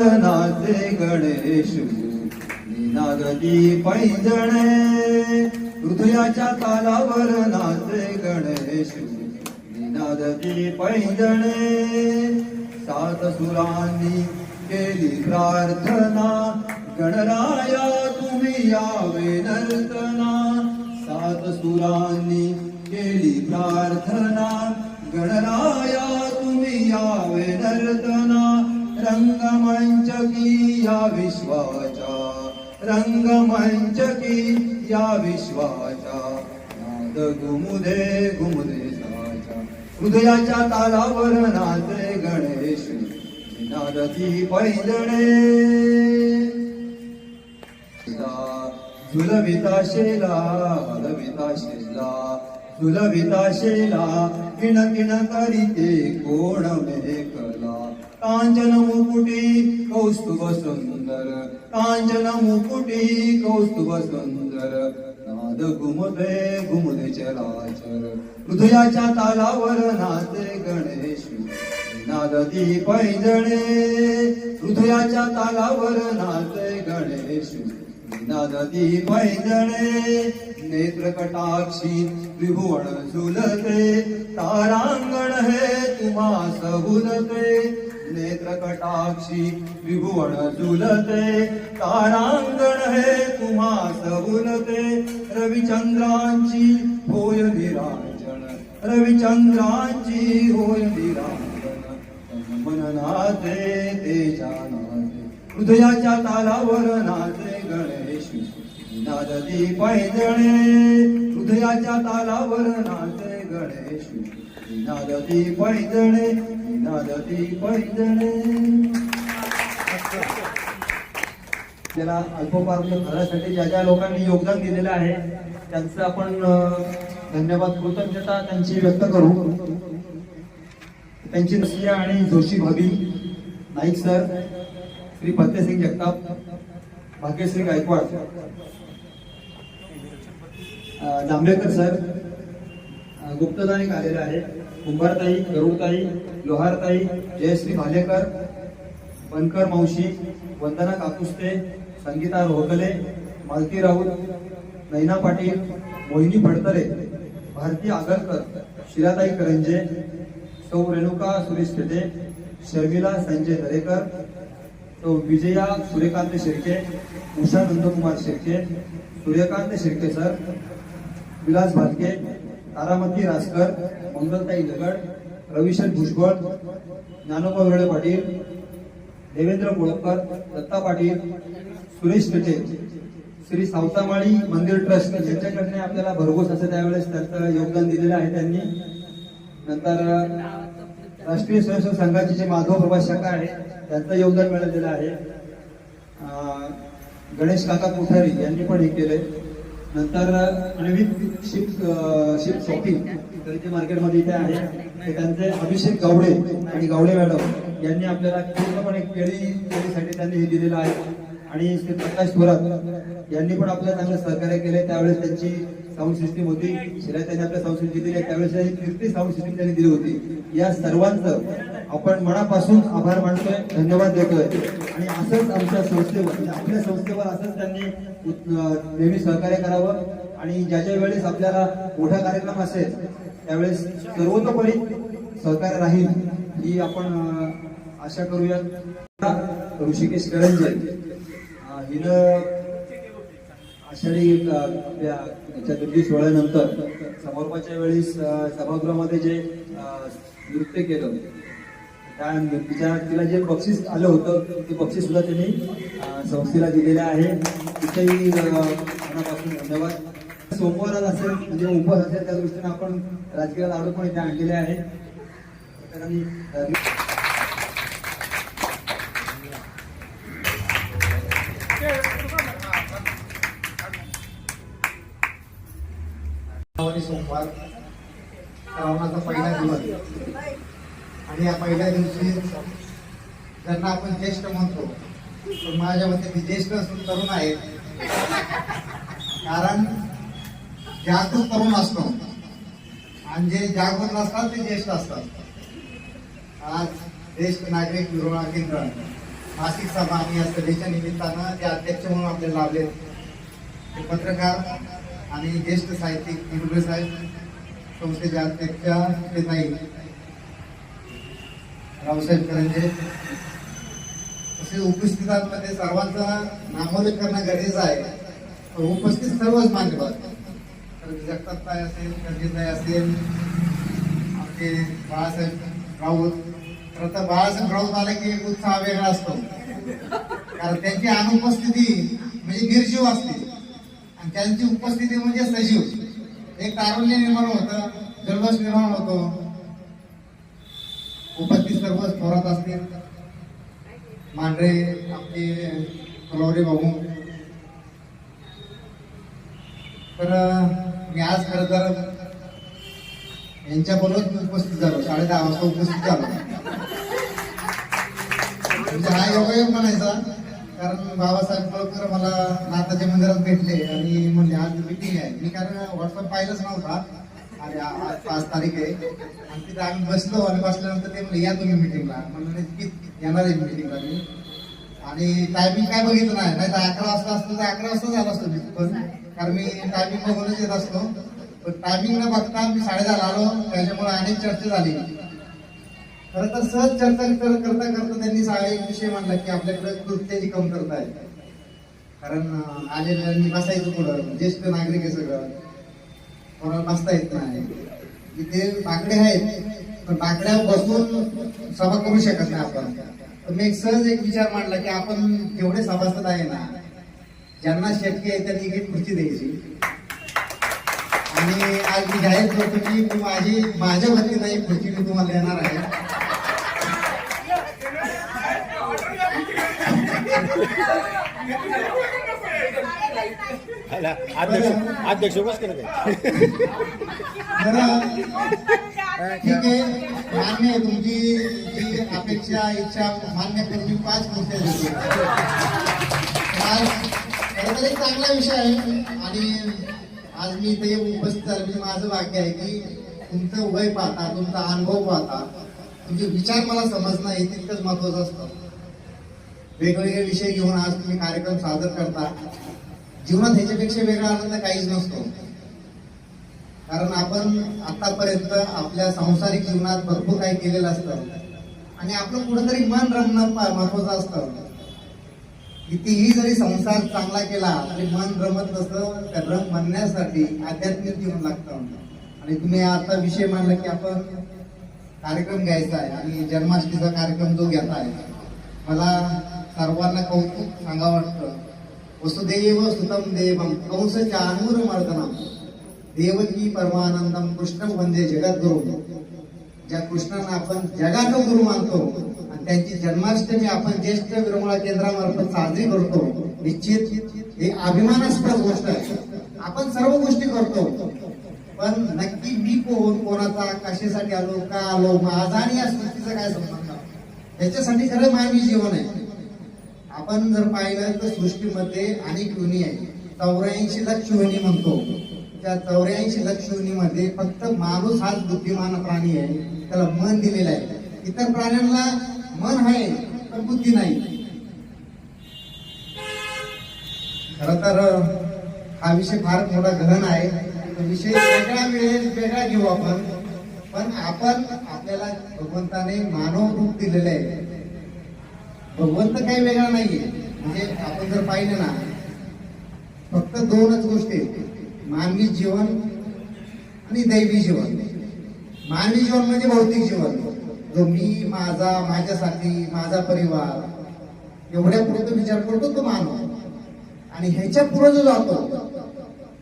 नाचे गणेश निनागती पैंजणे हृदयाच्या तालावर नाचे गणेश निनादती पैंजणे. सात सुरांनी केली प्रार्थना गणराया तुम्ही यावे नर्तना. सात सुरांनी केली प्रार्थना गणराया तुम्ही यावे नर्तना. रंगमंच की या विश्वाचा रंगमंच की या विश्वाचा नाद घुमुदे घुमुदे साचा. हृदयाच्या तालावर नाचे गणेश. नादती पैदणे झुलविता शेला हलविता शेला. झुलविता शेला किण किण करीते कोण मेकला कांचन मुकुटी कौस्तुभ सुंदर कांचन मुकुटी कौस्तुभ सुंदर नाद घुमदे घुमदे चराचर हृदयाच्या तालावर नाचे गणेश नादती पैजणे हृदयाच्या तालावर नाचे गणेश नादती पैजणे नेत्र कटाक्षी त्रिभुवन झुलते तारांगण हे तुम्हा सहुलते नेत्र कटाक्षी त्रिभुवन झुलते तारांगण हे तुम्हा सहुलते रविचंद्रांची होय निरांजन. रविचंद्रांची होय निरांजन. मन नाचे तेजा नाचे हृदयाच्या तालावर नाचे गणेश. नादती पैजणे. हृदयाच्या तालावर नाचे गणेश. नादती पैजणे. नारदी पैदळे त्याला अल्पपार्थ घरासाठी ज्या ज्या लोकांनी योगदान दिलेलं आहे त्यांचं आपण धन्यवाद कृतज्ञता त्यांची व्यक्त करू. त्यांची नसिया आणि जोशी भाभी नाईक सर श्री फतेसिंग जगताप भाग्यश्री गायकवाड जांभेकर सर गुप्तदाने आलेलं आलेले आहे. कुंभारताई गरुडताई लोहारताई जयश्री भालेकर बनकर मावशी वंदना काकुस्ते संगीता रोहकले मालती राऊत नैना पाटील मोहिनी फडतरे भारती आगरकर शिलाताई करंजे सौ रेणुका सुरेश खेटे शर्मिला संजय दरेकर सौ विजया सूर्यकांत शिर्के उषा नंदकुमार शिर्के सूर्यकांत शिर्के सर विलास भालके तारामती रासकर मंगलताई दगड रविशर भुजबळ ज्ञानोबा वेळे पाटील देवेंद्र मोळकर दत्ता पाटील सुरेश पेटे श्री सावतामाळी मंदिर ट्रस्ट यांच्याकडनं आपल्याला भरघोस असं त्यावेळेस त्यांचं योगदान दिलेलं आहे त्यांनी. नंतर राष्ट्रीय स्वयंसेवक संघाची जे माधव प्रभास शाखा आहे त्यांचं योगदान मिळालेलं आहे. गणेश काका कोठारी यांनी पण हे केले नंतर अनवित शिप शिप शॉपिंग खरेदी मार्केटमध्ये इथे आहे. त्यांचे अभिषेक गावडे आणि गावडे मॅडम यांनी आपल्याला पूर्णपणे केळी केळीसाठी त्यांनी हे दिलेलं आहे. आणि श्री प्रकाश थोरात यांनी पण आपल्याला चांगलं सहकार्य केले. त्यावेळेस त्यांची साऊंड सिस्टीम होती. शिरा त्यांनी आपल्या साऊंड सिस्टीम दिली. त्यावेळेस ही कीर्ती साऊंड सिस्टीम त्यांनी दिली होती. या सर्वांचं आपण मनापासून आभार मानतोय धन्यवाद देतोय. आणि असंच आमच्या संस्थेवर म्हणजे आपल्या संस्थेवर असंच त्यांनी नेहमी सहकार्य करावं. आणि ज्या ज्या वेळेस आपल्याला मोठा कार्यक्रम असेल त्यावेळेस सर्वतोपरी सहकार्य राहील ही आपण आशा करूयात. ऋषिकेश करंजे हिनं आषाढी चतुर्थी सोहळ्यानंतर समारोपाच्या वेळेस सभागृहामध्ये जे नृत्य केलं त्या तिच्या तिला जे बक्षीस आलं होतं ते बक्षीस सुद्धा त्यांनी संस्थेला दिलेलं आहे. तिथेही मनापासून धन्यवाद. सोमवार असेल म्हणजे उपवास असेल त्या दृष्टीने आपण राजकीय लाडू पण इथे आणलेले आहे तर सोमवार. श्रावणाचा पहिला दिवस. आणि या पहिल्या दिवशी त्यांना आपण ज्येष्ठ म्हणतो पण माझ्या मते मी ज्येष्ठ असून तरुण आहे. कारण जागृत तरुण असतो. आणि जे जागृत नसतात ते ज्येष्ठ असतात. आज ज्येष्ठ नागरिक विरोळा केंद्र मासिक सभा आणि या सभेच्या निमित्तानं ते अध्यक्ष म्हणून आपल्याला लाभले. ते पत्रकार आणि ज्येष्ठ साहित्यिक निरुबे साहेब संस्थेचे अध्यक्ष ते नाही रावसाहेब करंजे तसेच उपस्थितांमध्ये सर्वांचा नामोल्लेख करणं गरजेचं आहे. उपस्थित सर्वच मान्यवर. तर काय असेल करंजीताई असेल आमचे बाळासाहेब राऊत. खरं तर बाळासाहेब राऊत आले की एक उत्साह वेगळा असतो. कारण त्यांची अनुपस्थिती म्हणजे निर्जीव असते. आणि त्यांची उपस्थिती म्हणजे सजीव. एक तारुण्य निर्माण होतं जल्लोष निर्माण होतो. उपस्थित सर्व थोरात असतील मांढरे आपले कलवरे भाऊ तर मी आज खरं तर यांच्याबरोबर उपस्थित झालो. साडे दहा वाजता उपस्थित झालो. म्हणजे हा योगायोग म्हणायचा कारण बाबासाहेब कळकर मला नाताच्या मंदिरात भेटले आणि म्हणले आज मीटिंग आहे. मी कारण व्हॉट्सअप पाहिलंच नव्हता. अरे आज पाच तारीख आहे. आणि तिथे आम्ही बसलो आणि बसल्यानंतर ते म्हणले या तुम्ही मिटिंगला म्हणून येणार आहे मिटिंगला मी. आणि टायमिंग काय बघितलं नाही. नाही तर अकरा वाजता असतो तर अकरा वाजता झाला असतो मी. पण कारण मी टायमिंग बघूनच येत असतो. पण टायमिंग न बघता मी साडेदहाला आलो. त्याच्यामुळे अनेक चर्चा झाली. खरं तर सहज चर्चा करता करता त्यांनी सगळे एक विषय मांडला की आपल्याकडे कृत्याची कमतरता आहे. कारण अं, आलेल्यांनी बसायचं पुढं ज्येष्ठ नागरिक आहे सगळं. कोणाला बसता येत नाही इथे बाकडे आहेत पण बाकड्यावर बसून सभा करू शकत नाही आपण. तर मी एक सहज एक विचार मांडला की आपण जेवढे सभासद आहे ना ज्यांना शक्य आहे त्यांनी एक खुर्ची द्यायची. आणि आज मी जाहीर करतो की मी माझी माझ्या वतीनं एक खुर्ची मी तुम्हाला देणार आहे. अध्यक्ष अध्यक्ष बस ठीक आहे. मान्य आहे तुमची जी अपेक्षा इच्छा मान्य करून मी पाच खुर्च्या खरं तर एक चांगला विषय आहे. आणि आज मी इथे उपस्थित म्हणजे माझं वाक्य आहे की तुमचं वय पाहता तुमचा अनुभव पाहता तुमचे विचार मला समजणं हे तितकंच महत्वाचं असतं. वेगवेगळे विषय घेऊन आज तुम्ही कार्यक्रम सादर करता. जीवनात ह्याच्यापेक्षा वेगळा आनंद काहीच नसतो. कारण आपण आतापर्यंत आपल्या सांसारिक जीवनात भरपूर काही केलेलं असतं. आणि आपलं कुठंतरी मन रमणं प- महत्वाचं असतं. कितीही जरी संसार चांगला केला तरी मन रमत नसतं तर रम म्हणण्यासाठी आध्यात्मिक जीवन लागतं. आणि तुम्ही आता विषय मांडला की आपण कार्यक्रम घ्यायचा आहे आणि जन्माष्टमीचा कार्यक्रम जो घेताय मला सर्वांना कौतुक सांगा वाटतं. वसुदेव सुतम देवम कंस चानूर मर्दनम देवकी परमानंदम कृष्ण वंदे जगद्गुरु। ज्या कृष्णांना आपण जगाचा गुरु मानतो आणि त्यांची जन्माष्टमी आपण ज्येष्ठ विरंगुळा केंद्रामार्फत साजरी करतो निश्चित हे अभिमानास्पद गोष्ट आहे. आपण सर्व गोष्टी करतो. पण नक्की मी कोण कोणाचा कशासाठी आलो का आलो माझा आणि या सृष्टीचा काय संबंध? त्याच्यासाठी खरं मानवी जीवन आहे. आपण जर पाहिलं तर सृष्टीमध्ये अनेक योनी आहे? चौऱ्याऐंशी लक्ष योनी म्हणतो. त्या चौऱ्याऐंशी लक्ष योनीमध्ये फक्त माणूस हाच बुद्धिमान प्राणी आहे. त्याला मन दिलेलं आहे. इतर प्राण्यांना मन आहे पण बुद्धी नाही. खर तर हा विषय फार मोठा गहन आहे. तो विषय वेगळा वेळेस वेगळा घेऊ आपण. पण आपण आपल्याला भगवंताने मानव रूप दिलेलं आहे. भगवंत काही वेगळा नाहीये. म्हणजे आपण जर पाहिलं ना फक्त दोनच गोष्टी आहेत. मानवी जीवन आणि दैवी जीवन. मानवी जीवन म्हणजे भौतिक जीवन. जो मी माझा माझ्यासाठी माझा परिवार एवढ्या पुढे विचार करतो तो मानव. आणि ह्याच्या पुढे जो जातो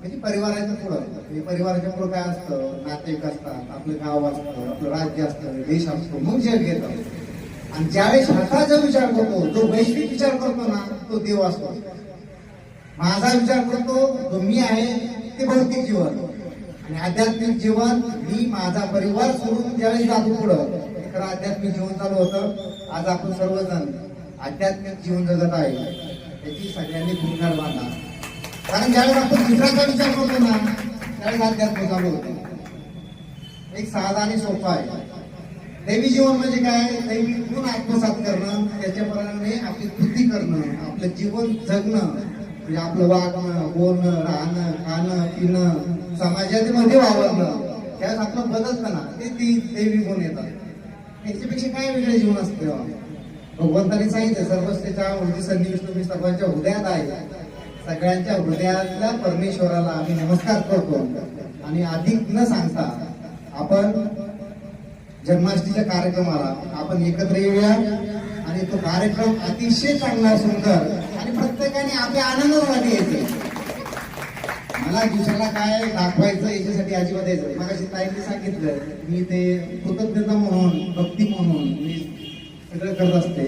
म्हणजे परिवाराच्या पुढं. म्हणजे परिवाराच्या पुढं काय असतं? नातेवाईक असतात आपलं गाव असतं आपलं राज्य असतं देश असतो मग जग असतो आणि ज्यावेळेस ह्याचा जो विचार करतो जो वैश्विक विचार करतो ना तो देव असतो. माझा विचार करतो जो मी आहे ते भौतिक जीवन. आणि आध्यात्मिक जीवन मी माझा परिवार सोडून ज्यावेळेस जातो पुढं तर आध्यात्मिक जीवन चालू होतं. आज आपण सर्वजण आध्यात्मिक जीवन जगत आहे. त्याची सगळ्यांनी भूमिका बांधा कारण ज्यावेळेस आपण दुसऱ्याचा विचार करतो ना त्यावेळेस अध्यात्म चालू होतो. एक साधा आणि सोपा आहे. दैवी जीवन म्हणजे काय? दैवी गुण आत्मसात करणं? त्याच्याप्रमाणे आपली कृती करणं आपलं जीवन जगणं म्हणजे आपलं वागणं बोलणं राहणं खाणं पिणं समाजामध्ये वावरणं त्यात आपलं बदलतं ना ते ती दैवी गुण येतात. त्याच्यापेक्षा काय वेगळं जीवन असतं तेव्हा? भगवंताने सांगितलं सर्वस्तेच्या उंची सन्निविष्ट मी सर्वांच्या हृदयात आहे. सगळ्यांच्या हृदयातल्या परमेश्वराला आम्ही नमस्कार करतो. आणि अधिक न सांगता आपण जन्माष्टमीच्या कार्यक्रमाला आपण एकत्र येऊया. आणि तो कार्यक्रम अतिशय चांगला सुंदर आणि प्रत्येकाने आपल्या आनंदासाठी येते. मला दुसऱ्याला काय दाखवायचं याच्यासाठी अजिबात यायचं मला ताईंनी सांगितलं मी ते कृतज्ञता म्हणून भक्ती म्हणून मी सगळं करत असते.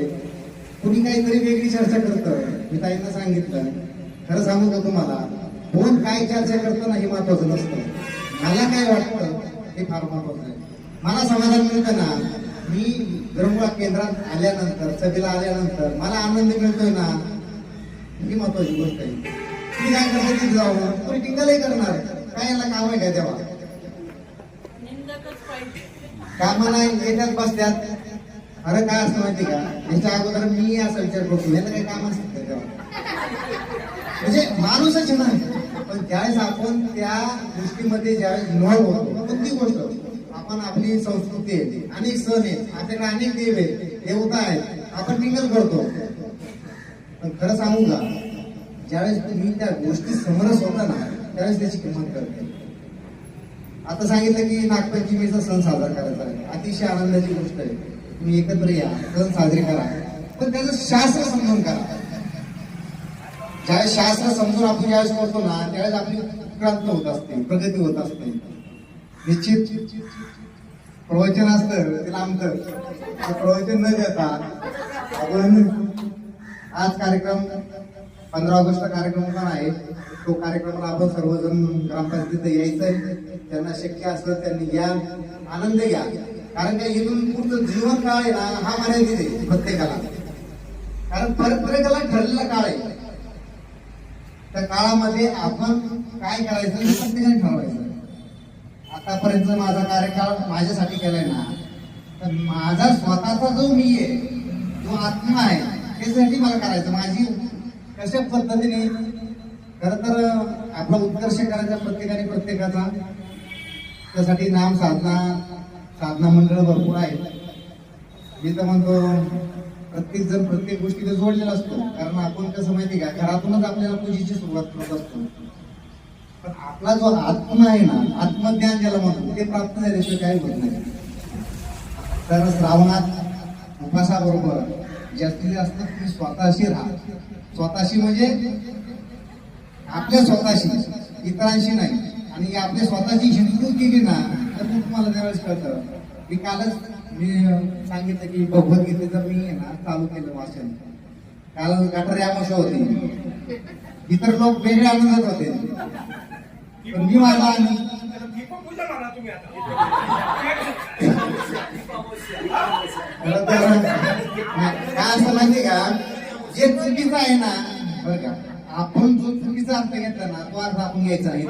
कुणी काहीतरी वेगळी चर्चा करतं. मी ताईंना सांगितलं खरं सांगू का तुम्हाला? कोण काय चर्चा करतं ना हे महत्वाचं नसतं. मला काय वाटतं हे फार महत्वाचं आहे. मला समाधान मिळतं ना. मी ब्रह्मा केंद्रात आल्यानंतर सभेला आल्यानंतर मला आनंद मिळतोय ना. ही महत्वाची गोष्ट आहे. तुम्ही काय करता तिथे जाऊन? तुम्ही टिंगलही करणार. काय याला काम आहे काय तेव्हा निंदकच पाहिजे. कामा नाही येतात बसत्यात अरे काय असतं माहिती का? याच्या अगोदर मी असा विचार करतो याला काही काम असतं का तेव्हा म्हणजे माणूसच नाही पण ज्यावेळेस आपण त्या गोष्टीमध्ये ज्यावेळेस इन्व्हॉल्व होतो कोणती गोष्ट आपण आपली संस्कृती आहे. अनेक सण आहेत. आपल्याकडे अनेक देव आहेत. देवता आहेत. आपण टिंगल करतो. पण खरं सांगू का? ज्यावेळेस तुम्ही त्या गोष्टी समरस होता ना त्यावेळेस त्याची किंमत करते आता सांगितलं की नागपंचमीचा सण साजरा करायचा आहे. अतिशय आनंदाची गोष्ट आहे. तुम्ही एकत्र या. सण साजरे करा. पण त्याचं शास्त्र समजून करा. ज्यावेळेस शास्त्र समजून आपण ज्यावेळेस करतो ना त्यावेळेस आपली क्रांत होत असते प्रगती होत असते. निश्चित. प्रवचन असतं ते लांबतं प्रवचन न देता आपण आज कार्यक्रम पंधरा ऑगस्ट कार्यक्रम पण आहे. तो कार्यक्रमाला आपण सर्वजण ग्रामपंचायतीत यायचंय. त्यांना शक्य असलं त्यांनी या. आनंद घ्या. कारण त्या इथून पुढचं जीवन काळ आहे ना हा मर्यादित आहे प्रत्येकाला. कारण प्रत्येकाला ठरलेला काळ आहे. त्या काळामध्ये आपण काय करायचं प्रत्येकाने ठरवायचं. आतापर्यंत माझा कार्यकाळ माझ्यासाठी केलाय ना तर माझा स्वतःचा जो मी आहे जो आत्मा आहे त्यासाठी मला करायचं. माझी कशा पद्धतीने खर तर आपला उत्कर्ष करायचा प्रत्येकाने प्रत्येकाचा त्यासाठी नाम साधना साधना मंडळ भरपूर आहेत. मी तर म्हणतो प्रत्येक जण प्रत्येक गोष्टीला जोडलेला असतो कारण आपण कसं माहिती का घरातूनच आपल्याला पूजेची सुरुवात करत असतो. पण आपला जो आत्मा आहे ना आत्मज्ञान ज्याला म्हणतो ते प्राप्त झाल्याशिवाय काही होत नाही. तर श्रावणात उपासाबरोबर जास्तीत जास्त तुम्ही स्वतःशी राहा. स्वतःशी म्हणजे आपल्या स्वतःशी इतरांशी नाही. आणि आपल्या स्वतःची हिंदू केली ना तर मग तुम्हाला त्यावेळेस कळतं. मी कालच मी सांगितलं की भगवद्गीतेचं मी आहे ना चालू केलं वाचन. काल गटारी अमावस्या होती. इतर लोक वेगळे आनंदात होते. पण मी माझा आनंद काय असं माहिती का? जे चुकीचं आहे ना बरं का आपण जो चुकीचा अर्थ घेतला ना तो अर्थ आपण घ्यायचा नाही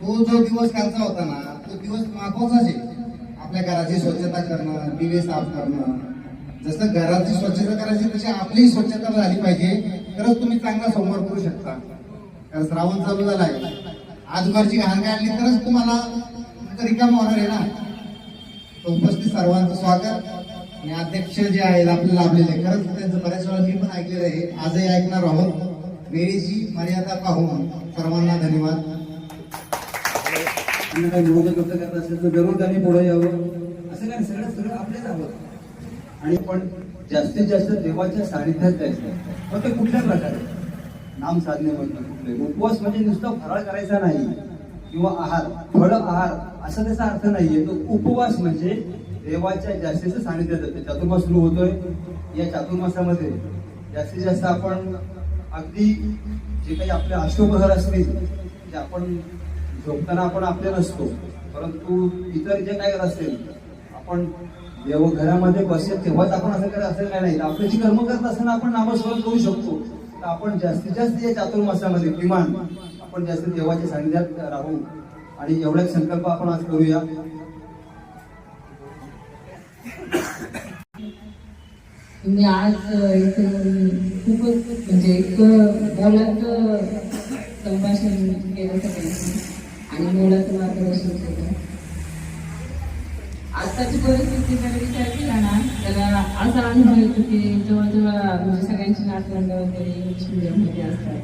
तो जो दिवस कालचा होता ना तो दिवस महत्वाचाच आहे. आपल्या घराची स्वच्छता करणं दिवे साफ करणं. जसं घराची स्वच्छता करायची तशी आपली स्वच्छता झाली पाहिजे. तरच तुम्ही चांगला संवाद करू शकता. कारण श्रावण चालू झाला आहे. आजूबाजूची घाण काढली तरच तुम्हाला रिकाम होणार आहे ना. उपस्थित सर्वांचं स्वागत. आणि अध्यक्ष जे आहेत आपल्याला लाभलेले. खरंच त्यांचं बऱ्याच वेळा मी पण ऐकलेलं आहे. आजही ऐकणार आहोत. वेळेची मर्यादा पाहून सर्वांना धन्यवाद. काही निवडणूक व्यक्त करत असेल तर जरूर त्यांनी पुढे यावं. असं काय सगळं सगळं आपल्याच हवं आणि पण जास्तीत जास्त देवाच्या सानिध्यात जायचं. मग ते कुठल्या प्रकारे? नाम साधने म्हणतो उपवास म्हणजे नुसतं फराळ करायचा नाही किंवा आहार फळ आहार असा त्याचा अर्थ नाहीये. तो उपवास म्हणजे देवाच्या जास्तीचं सानिध्यात जाते चातुर्मास सुरू होतोय. या चातुर्मासामध्ये जास्तीत जास्त आपण अगदी जे काही आपले अष्टोपहार असतील जे आपण झोपताना आपण आपले नसतो परंतु इतर जे काही असेल आपण देवघरामध्ये बसेल तेव्हाच आपण असं करत असेल काय नाही? आपले जी कर्म करत असताना आपण नामस्मरण करू शकतो. तर आपण जास्तीत जास्त या चातुर्मासामध्ये किमान आपण जास्त देवाच्या सानिध्यात राहू. आणि एवढा संकल्प आपण आज करूया. तुम्ही आज इथे खूपच म्हणजे इतकं मोलाचं संभाषण केलं सगळ्यांनी. आणि मोलाचं मार्गदर्शन केलं. आताची परिस्थिती जर विचार केला ना त्याला असा अनुभव येतो की जवळजवळ म्हणजे सगळ्यांची नातवंड वगैरे इंग्लिश मिडियममध्ये असतात.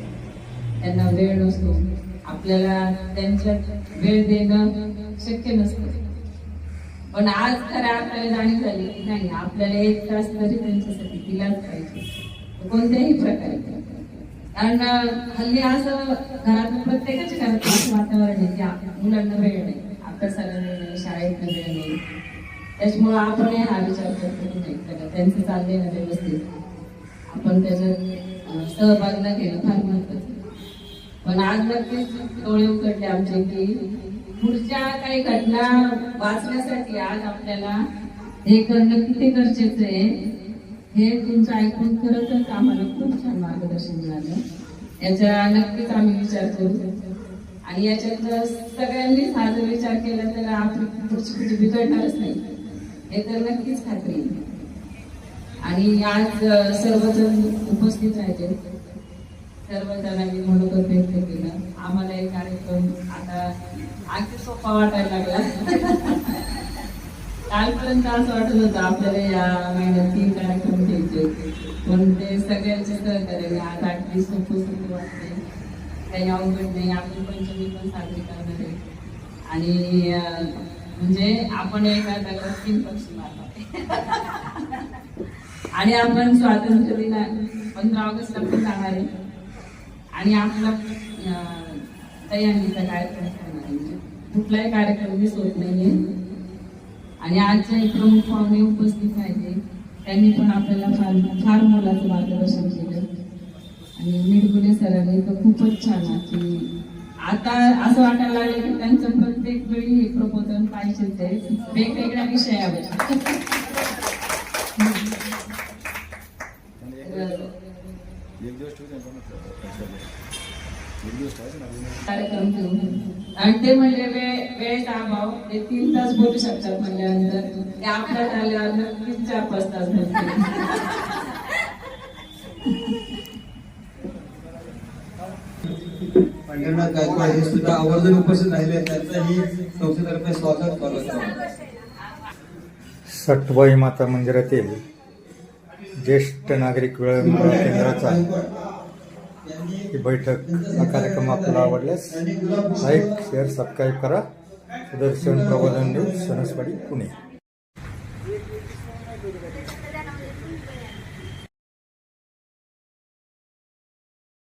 त्यांना वेळ नसतो. आपल्याला त्यांच्यात वेळ देणं शक्य नसतं. पण आज खरं आपल्याला जाणीव झाली की नाही आपल्याला एक तास तरी त्यांच्यासाठी दिलाच पाहिजे. कोणत्याही प्रकारे. कारण हल्ली असं घरात प्रत्येकाच्या घरात वातावरण आहे की मुलांना वेळ नाही. अभ्यासाला वेळ नाही शाळेत वेळ नाही त्याच्यामुळं आपण हा विचार करतो नाही त्याला त्यांचं चालले ना व्यवस्थित. आपण त्याच्यात सहभाग न घेणं फार महत्वाचं पण आज नक्कीच डोळे उघडले आमचे की पुढच्या काही घटना वाचण्यासाठी आज आपल्याला हे करणं किती गरजेचं आहे हे तुमचं ऐकून खरंच आम्हाला खूप छान मार्गदर्शन मिळालं. याचा नक्कीच आम्ही विचार करू. आणि याच्यात सगळ्यांनीच हा जर विचार केला तर आपली पुढची पिढी बिघडणारच नाही. हे तर नक्कीच खात्री आणि आज सर्वजण उपस्थित राहिले. सर्वजणांनी मनोगत व्यक्त केलं. आम्हाला एक कार्यक्रम आता अगदी सोपा वाटायला लागला. कालपर्यंत असं वाटत होतं आपल्याला या महिन्यात तीन कार्यक्रम घ्यायचे पण ते सगळ्यांचे सहकार्य आज अगदी सोपं सोपं वाटते काही अवघड नाही आपण पंचमी पण साजरी करणार आहे. आणि म्हणजे आपण एका तीन पक्षी मारतात. आणि आपण स्वातंत्र्य दिना पंधरा ऑगस्टला पण जाणार आहे. आणि आपला तयारीचा दहीहंडीचा कार्यक्रम करणार आहे. म्हणजे कुठलाही कार्यक्रम मी सोडत नाहीये. आणि आजच्या प्रमुख पाहुणे उपस्थित राहिले. त्यांनी पण आपल्याला फार फार मोलाचं मार्गदर्शन केलं. आणि मिरगुले सरांनी तर खूपच छान की आता असं वाटायला लागलं की त्यांचं प्रत्येक वेळी हे प्रबोधन पाहिजेच आहे वेगवेगळ्या विषयावर. कार्यक्रम घेऊन. आणि ते म्हणजे वेळ वेळ अभाव ते तीन तास बोलू शकतात म्हणल्यानंतर ते आपल्यात आल्यावर नक्कीच चार पाच तास बोलतील. पंढरनाथ गायकवाड हे सुद्धा आवर्जून उपस्थित राहिले त्यांचंही संस्थेतर्फे स्वागत स्वागत सटवाई माता मंदिरातील ज्येष्ठ नागरिक वेळ केंद्राचा ही बैठक हा कार्यक्रम आपल्याला आवडल्यास लाईक शेअर सबस्क्राईब करा. सुदर्शन प्रबोधन न्यूज सणसवाडी पुणे.